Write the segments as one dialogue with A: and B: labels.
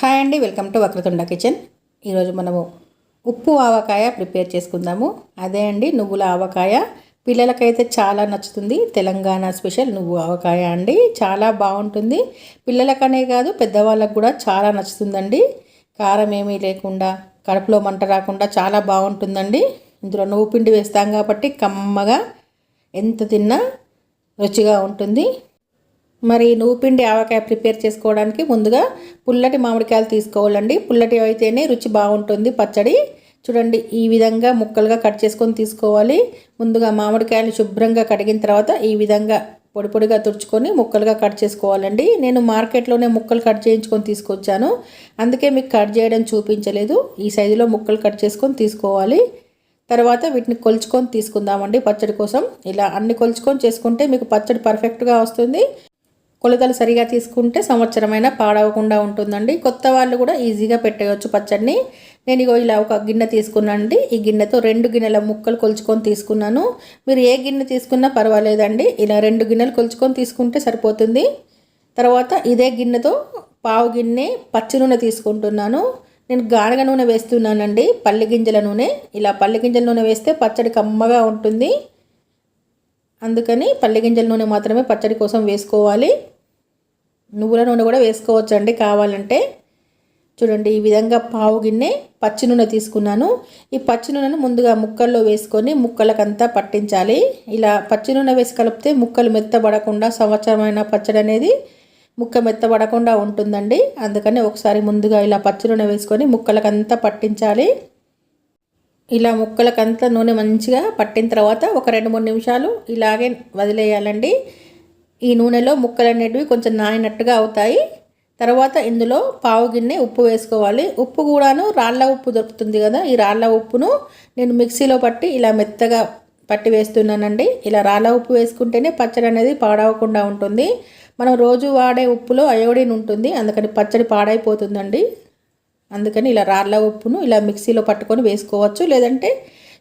A: Hi అండి welcome to Vakratunda kitchen. ఈరోజు మనము ఉప్పు ఆవకాయ ప్రిపేర్ చేసుకుందాము. అదే అండి నువ్వుల ఆవకాయ. పిల్లలకైతే చాలా నచ్చుతుంది. తెలంగాణ స్పెషల్ నువ్వు ఆవకాయ అండి. చాలా బాగుంటుంది. పిల్లలకనే కాదు పెద్దవాళ్ళకు కూడా చాలా నచ్చుతుందండి. కారం ఏమీ లేకుండా కడుపులో మంట రాకుండా చాలా బాగుంటుందండి. ఇందులో నువ్వు పిండి వేస్తాం కాబట్టి కమ్మగా ఎంత తిన్నా రుచిగా ఉంటుంది. మరి నువ్వు పిండి ఆవకాయ ప్రిపేర్ చేసుకోవడానికి ముందుగా పుల్లటి మామిడికాయలు తీసుకోవాలండి. పుల్లటి అయితేనే రుచి బాగుంటుంది పచ్చడి. చూడండి ఈ విధంగా ముక్కలుగా కట్ చేసుకొని తీసుకోవాలి. ముందుగా మామిడికాయలు శుభ్రంగా కడిగిన తర్వాత ఈ విధంగా పొడి పొడిగా తుడుచుకొని ముక్కలుగా కట్ చేసుకోవాలండి. నేను మార్కెట్లోనే ముక్కలు కట్ చేయించుకొని తీసుకొచ్చాను. అందుకే మీకు కట్ చేయడం చూపించలేదు. ఈ సైజులో ముక్కలు కట్ చేసుకొని తీసుకోవాలి. తర్వాత వీటిని కొలుచుకొని తీసుకుందామండి పచ్చడి కోసం. ఇలా అన్ని కొలుచుకొని చేసుకుంటే మీకు పచ్చడి పర్ఫెక్ట్గా వస్తుంది. కొలతలు సరిగా తీసుకుంటే సంవత్సరమైనా పాడవకుండా ఉంటుందండి. కొత్త వాళ్ళు కూడా ఈజీగా పెట్టేయచ్చు పచ్చడిని. నేను ఇగో ఇలా ఒక గిన్నె తీసుకున్నానండి. ఈ గిన్నెతో రెండు గిన్నెల ముక్కలు కొలుచుకొని తీసుకున్నాను. మీరు ఏ గిన్నె తీసుకున్నా పర్వాలేదండి. ఇలా రెండు గిన్నెలు కొలుచుకొని తీసుకుంటే సరిపోతుంది. తర్వాత ఇదే గిన్నెతో పావు గిన్నె పచ్చి నూనె తీసుకుంటున్నాను. నేను గానగ నూనె వేస్తున్నానండి. పల్లి గింజల నూనె. ఇలా పల్లి గింజల నూనె వేస్తే పచ్చడి కమ్మగా ఉంటుంది. అందుకని పల్లి గింజల నూనె మాత్రమే పచ్చడి కోసం వేసుకోవాలి. నువ్వుల నూనె కూడా వేసుకోవచ్చండి. కావాలంటే చూడండి ఈ విధంగా పావు గిన్నె పచ్చి నూనె తీసుకున్నాను. ఈ పచ్చి నూనెను ముందుగా ముక్కల్లో వేసుకొని ముక్కలకంతా పట్టించాలి. ఇలా పచ్చి నూనె వేసి కలిపితే ముక్కలు మెత్తబడకుండా సంవత్సరమైన పచ్చడి అనేది ముక్క మెత్తబడకుండా ఉంటుందండి. అందుకని ఒకసారి ముందుగా ఇలా పచ్చి నూనె వేసుకొని ముక్కలకంతా పట్టించాలి. ఇలా ముక్కలకంతా నూనె మంచిగా పట్టిన తర్వాత ఒక రెండు మూడు నిమిషాలు ఇలాగే వదిలేయాలండి. ఈ నూనెలో ముక్కలు అనేటివి కొంచెం నానినట్టుగా అవుతాయి. తర్వాత ఇందులో పావు గిన్నె ఉప్పు వేసుకోవాలి. ఉప్పు కూడాను రాళ్ళ ఉప్పు దొరుకుతుంది కదా ఈ రాళ్ళ ఉప్పును నేను మిక్సీలో పట్టి ఇలా మెత్తగా పట్టి వేస్తున్నానండి. ఇలా రాళ్ళ ఉప్పు వేసుకుంటేనే పచ్చడి అనేది పాడవకుండా ఉంటుంది. మనం రోజు వాడే ఉప్పులో అయోడిన్ ఉంటుంది అందుకని పచ్చడి పాడైపోతుందండి. అందుకని ఇలా రాళ్ళ ఉప్పును ఇలా మిక్సీలో పట్టుకొని వేసుకోవచ్చు. లేదంటే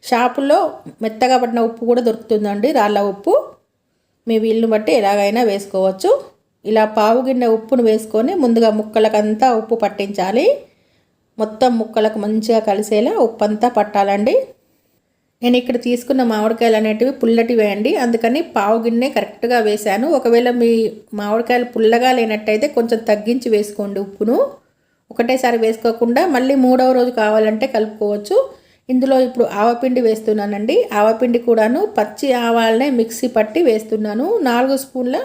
A: షాపుల్లో మెత్తగా పట్టిన ఉప్పు కూడా దొరుకుతుందండి రాళ్ళ ఉప్పు. మీ వీళ్ళని బట్టి ఎలాగైనా వేసుకోవచ్చు. ఇలా పావు గిన్నె ఉప్పును వేసుకొని ముందుగా ముక్కలకంతా ఉప్పు పట్టించాలి. మొత్తం ముక్కలకు మంచిగా కలిసేలా ఉప్పు అంతా పట్టాలండి. నేను ఇక్కడ తీసుకున్న మామిడికాయలు అనేటివి పుల్లటి వేయండి. అందుకని పావు గిన్నె కరెక్ట్గా వేశాను. ఒకవేళ మీ మామిడికాయలు పుల్లగా లేనట్టయితే కొంచెం తగ్గించి వేసుకోండి ఉప్పును. ఒకటేసారి వేసుకోకుండా మళ్ళీ మూడవ రోజు కావాలంటే కలుపుకోవచ్చు. ఇందులో ఇప్పుడు ఆవపిండి వేస్తున్నానండి. ఆవపిండి కూడాను పచ్చి ఆవాలనే మిక్సీ పట్టి వేస్తున్నాను. నాలుగు స్పూన్ల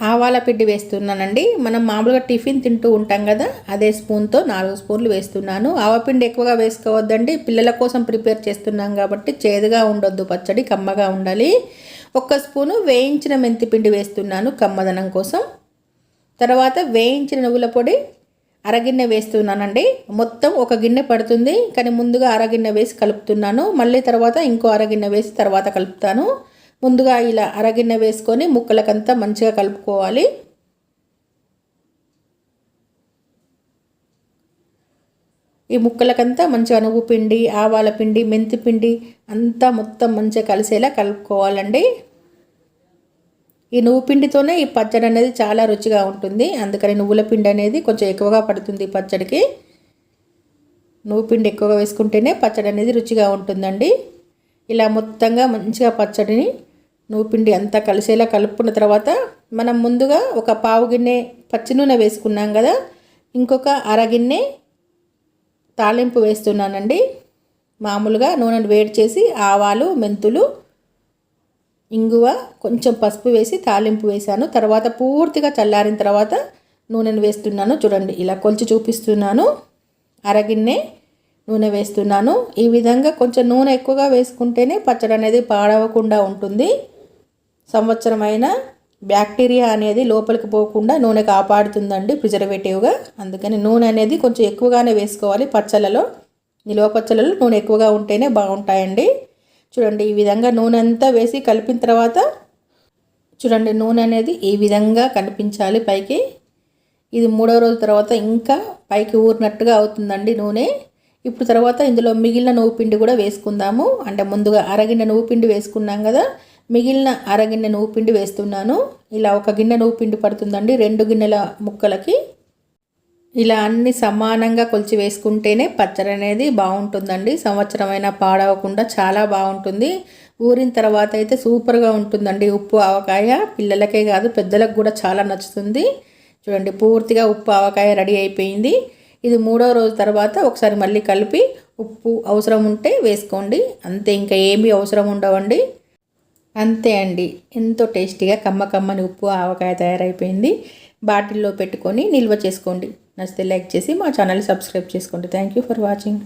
A: ఆవాల పిండి వేస్తున్నానండి. మనం మామూలుగా టిఫిన్ తింటూ ఉంటాం కదా అదే స్పూన్తో నాలుగు స్పూన్లు వేస్తున్నాను. ఆవపిండి ఎక్కువగా వేసుకోవద్దండి. పిల్లల కోసం ప్రిపేర్ చేస్తున్నాం కాబట్టి చేదుగా ఉండొద్దు పచ్చడి కమ్మగా ఉండాలి. ఒక్క స్పూను వేయించిన మెంతిపిండి వేస్తున్నాను కమ్మదనం కోసం. తర్వాత వేయించిన నువ్వుల పొడి అరగిన్నె వేస్తున్నానండి. మొత్తం ఒక గిన్నె పడుతుంది. కానీ ముందుగా అరగిన్నె వేసి కలుపుతున్నాను. మళ్ళీ తర్వాత ఇంకో అరగిన్నె వేసి తర్వాత కలుపుతాను. ముందుగా ఇలా అరగిన్నె వేసుకొని ముక్కలకంతా మంచిగా కలుపుకోవాలి. ఈ ముక్కలకంతా మంచిగా నువ్వు పిండి ఆవాల పిండి మెంతి పిండి అంతా మొత్తం మంచిగా కలిసేలా కలుపుకోవాలండి. ఈ నువ్వు పిండితోనే ఈ పచ్చడి అనేది చాలా రుచిగా ఉంటుంది. అందుకని నువ్వుల పిండి అనేది కొంచెం ఎక్కువగా పడుతుంది పచ్చడికి. నువ్వు పిండి ఎక్కువగా వేసుకుంటేనే పచ్చడి అనేది రుచిగా ఉంటుందండి. ఇలా మొత్తంగా మంచిగా పచ్చడిని నువ్వు పిండి అంతా కలిసేలా కలుపుకున్న తర్వాత మనం ముందుగా ఒక పావు గిన్నె పచ్చి నూనె వేసుకున్నాం కదా ఇంకొక అరగిన్నె తాలింపు వేస్తున్నానండి. మామూలుగా నూనెను వేడి చేసి ఆవాలు మెంతులు ఇంగువ కొంచెం పసుపు వేసి తాలింపు వేశాను. తర్వాత పూర్తిగా చల్లారిన తర్వాత నూనెను వేస్తున్నాను. చూడండి ఇలా కొలిచి చూపిస్తున్నాను. అరగిన్నె నూనె వేస్తున్నాను. ఈ విధంగా కొంచెం నూనె ఎక్కువగా వేసుకుంటేనే పచ్చడి అనేది పాడవకుండా ఉంటుంది. సంవత్సరమైన బ్యాక్టీరియా అనేది లోపలికి పోకుండా నూనె కాపాడుతుందండి ప్రిజర్వేటివ్గా. అందుకని నూనె అనేది కొంచెం ఎక్కువగానే వేసుకోవాలి. పచ్చళ్ళలో నిలువ పచ్చళ్ళలో నూనె ఎక్కువగా ఉంటేనే బాగుంటాయండి. చూడండి ఈ విధంగా నూనె అంతా వేసి కలిపిన తర్వాత చూడండి నూనె అనేది ఈ విధంగా కనిపించాలి పైకి. ఇది మూడో రోజు తర్వాత ఇంకా పైకి ఊరినట్టుగా అవుతుందండి నూనె. ఇప్పుడు తర్వాత ఇందులో మిగిలిన నువ్వు పిండి కూడా వేసుకుందాము. అంటే ముందుగా అరగిన్నె నువ్వు పిండి వేసుకున్నాం కదా మిగిలిన అరగిన్నె నువ్వు పిండి వేస్తున్నాను. ఇలా ఒక గిన్నె నువ్వు పిండి పడుతుందండి రెండు గిన్నెల ముక్కలకి. ఇలా అన్ని సమానంగా కొలిచి వేసుకుంటేనే పచ్చడి అనేది బాగుంటుందండి. సంవత్సరమైనా పాడవకుండా చాలా బాగుంటుంది. ఊరిన తర్వాత అయితే సూపర్గా ఉంటుందండి ఉప్పు ఆవకాయ. పిల్లలకే కాదు పెద్దలకు కూడా చాలా నచ్చుతుంది. చూడండి పూర్తిగా ఉప్పు ఆవకాయ రెడీ అయిపోయింది. ఇది మూడో రోజు తర్వాత ఒకసారి మళ్ళీ కలిపి ఉప్పు అవసరం ఉంటే వేసుకోండి. అంతే ఇంకా ఏమీ అవసరం ఉండవండి. అంతే అండి ఎంతో టేస్టీగా కమ్మ కమ్మని ఉప్పు ఆవకాయ తయారైపోయింది. బాటిల్లో పెట్టుకొని నిల్వ చేసుకోండి. నచ్చితే లైక్ చేసి మా ఛానల్ సబ్స్క్రైబ్ చేసుకోండి. Thank you for watching